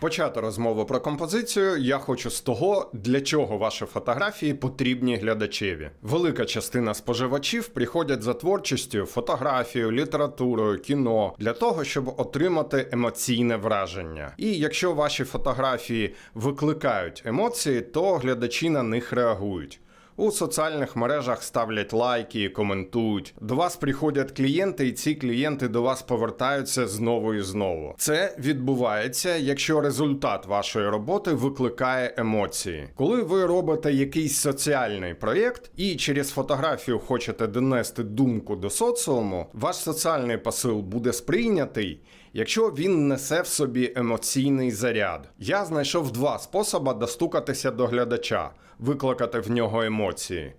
почати розмову про композицію, я хочу з того, для чого ваші фотографії потрібні глядачеві. Велика частина споживачів приходять за творчістю, фотографією, літературою, кіно для того, щоб отримати емоційне враження. І якщо ваші фотографії викликають емоції, то глядачі на них реагують. У соціальних мережах ставлять лайки, коментують. До вас приходять клієнти, і ці клієнти до вас повертаються знову і знову. Це відбувається, якщо результат вашої роботи викликає емоції. Коли ви робите якийсь соціальний проєкт і через фотографію хочете донести думку до соціуму, ваш соціальний посил буде сприйнятий. Якщо він несе в собі емоційний заряд, я знайшов два способи достукатися до глядача, викликати в нього емоції.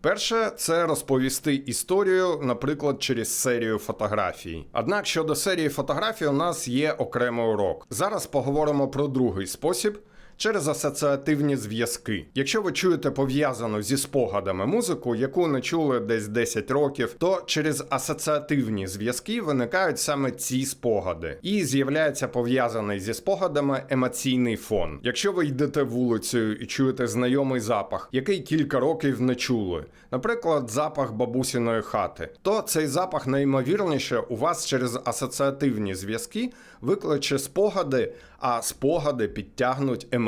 Перше це розповісти історію, наприклад, через серію фотографій. Однак щодо серії фотографій, у нас є окремий урок. Зараз поговоримо про другий спосіб. Через асоціативні зв'язки. Якщо ви чуєте пов'язану зі спогадами музику, яку не чули десь 10 років, то через асоціативні зв'язки виникають саме ці спогади, і з'являється пов'язаний зі спогадами емоційний фон. Якщо ви йдете вулицею і чуєте знайомий запах, який кілька років не чули, наприклад, запах бабусіної хати, то цей запах найімовірніше у вас через асоціативні зв'язки викличе спогади, а спогади підтягнуть емоційний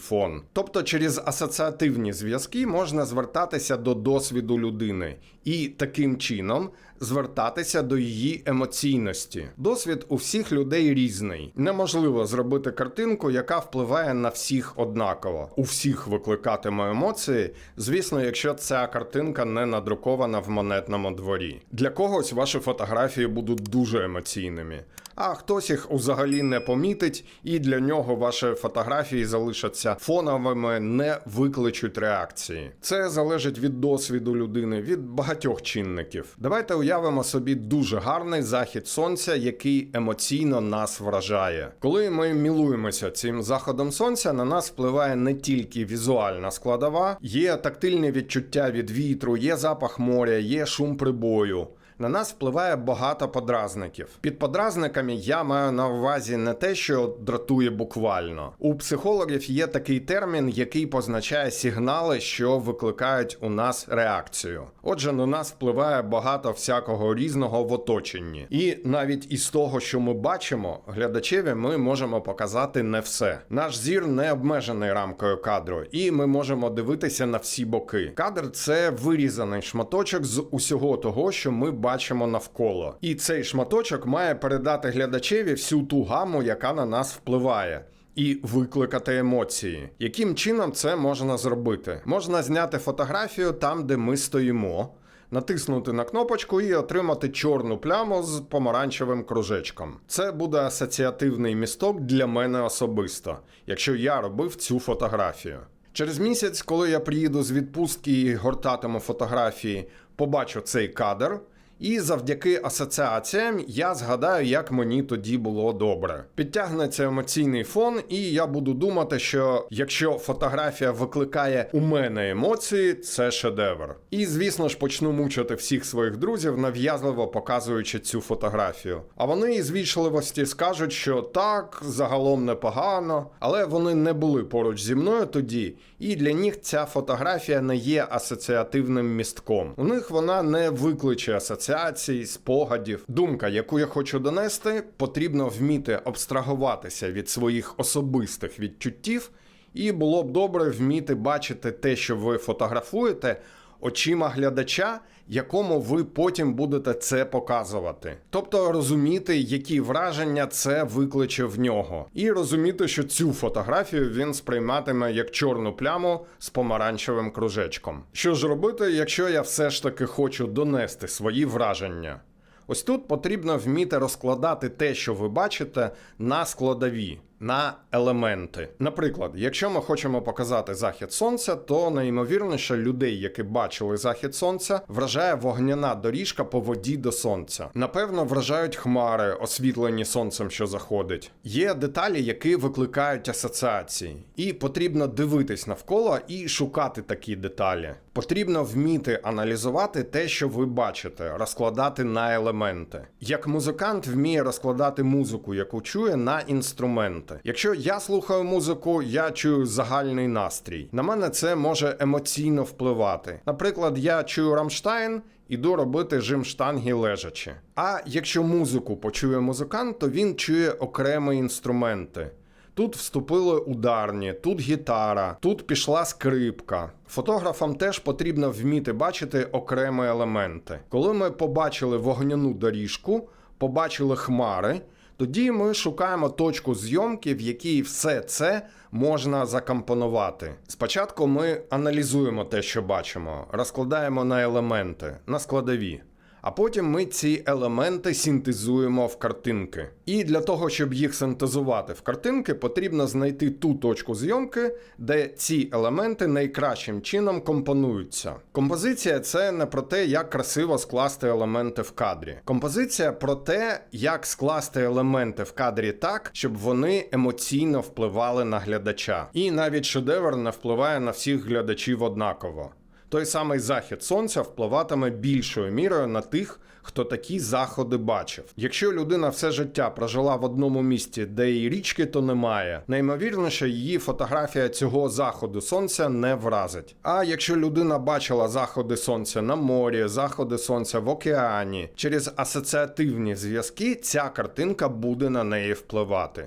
фон. Тобто через асоціативні зв'язки можна звертатися до досвіду людини і таким чином звертатися до її емоційності. Досвід у всіх людей різний. Неможливо зробити картинку, яка впливає на всіх однаково. У всіх викликатиме емоції, звісно, якщо ця картинка не надрукована в монетному дворі. Для когось ваші фотографії будуть дуже емоційними. А хтось їх взагалі не помітить, і для нього ваші фотографії залишаться фоновими, не викличуть реакції. Це залежить від досвіду людини, від багатьох чинників. Давайте уявимо собі дуже гарний захід сонця, який емоційно нас вражає. Коли ми мілуємося цим заходом сонця, на нас впливає не тільки візуальна складова, є тактильні відчуття від вітру, є запах моря, є шум прибою. На нас впливає багато подразників. Під подразниками я маю на увазі не те, що дратує буквально. У психологів є такий термін, який позначає сигнали, що викликають у нас реакцію. Отже, на нас впливає багато всякого різного в оточенні. І навіть із того, що ми бачимо, глядачеві ми можемо показати не все. Наш зір не обмежений рамкою кадру, і ми можемо дивитися на всі боки. Кадр це вирізаний шматочок з усього того, що ми бачимо навколо. І цей шматочок має передати глядачеві всю ту гаму, яка на нас впливає. І викликати емоції. Яким чином це можна зробити? Можна зняти фотографію там, де ми стоїмо, натиснути на кнопочку і отримати чорну пляму з помаранчевим кружечком. Це буде асоціативний місток для мене особисто, якщо я робив цю фотографію. Через місяць, коли я приїду з відпустки і гортатиму фотографії, побачу цей кадр. І завдяки асоціаціям я згадаю, як мені тоді було добре. Підтягнеться емоційний фон, і я буду думати, що якщо фотографія викликає у мене емоції, це шедевр. І звісно ж почну мучити всіх своїх друзів, нав'язливо показуючи цю фотографію. А вони із вічливості скажуть, що так, загалом непогано, але вони не були поруч зі мною тоді, і для них ця фотографія не є асоціативним містком. У них вона не викличе асоціації асоціацій, спогадів. Думка, яку я хочу донести, потрібно вміти абстрагуватися від своїх особистих відчуттів, і було б добре вміти бачити те, що ви фотографуєте. Очима глядача, якому ви потім будете це показувати. Тобто розуміти, які враження це викличе в нього, і розуміти, що цю фотографію він сприйматиме як чорну пляму з помаранчевим кружечком. Що ж робити, якщо я все ж таки хочу донести свої враження? Ось тут потрібно вміти розкладати те, що ви бачите, на складові. На елементи. Наприклад, якщо ми хочемо показати захід сонця, то найімовірніше людей, які бачили захід сонця, вражає вогняна доріжка по воді до сонця. Напевно, вражають хмари, освітлені сонцем, що заходить. Є деталі, які викликають асоціації, і потрібно дивитись навколо і шукати такі деталі. Потрібно вміти аналізувати те, що ви бачите, розкладати на елементи. Як музикант вміє розкладати музику, яку чує, на інструменти. Елементи. Якщо я слухаю музику, я чую загальний настрій. На мене це може емоційно впливати. Наприклад, я чую Рамштайн. Іду робити жим штанги лежачи. А якщо музику почує музикант, то він чує окремі інструменти. Тут вступили ударні, тут гітара, тут пішла скрипка. Фотографам теж потрібно вміти бачити окремі елементи. Коли ми побачили вогняну доріжку, побачили хмари, тоді ми шукаємо точку зйомки, в якій все це можна закомпонувати. Спочатку ми аналізуємо те, що бачимо, розкладаємо на елементи, на складові. А потім ми ці елементи синтезуємо в картинки. І для того, щоб їх синтезувати в картинки, потрібно знайти ту точку зйомки, де ці елементи найкращим чином компонуються. Композиція це не про те, як красиво скласти елементи в кадрі. Композиція про те, як скласти елементи в кадрі так, щоб вони емоційно впливали на глядача. І навіть шедевр не впливає на всіх глядачів однаково. Той самий захід сонця впливатиме більшою мірою на тих, хто такі заходи бачив. Якщо людина все життя прожила в одному місті, де і річки, то немає, найімовірніше її фотографія цього заходу сонця не вразить. А якщо людина бачила заходи сонця на морі, заходи сонця в океані, через асоціативні зв'язки ця картинка буде на неї впливати.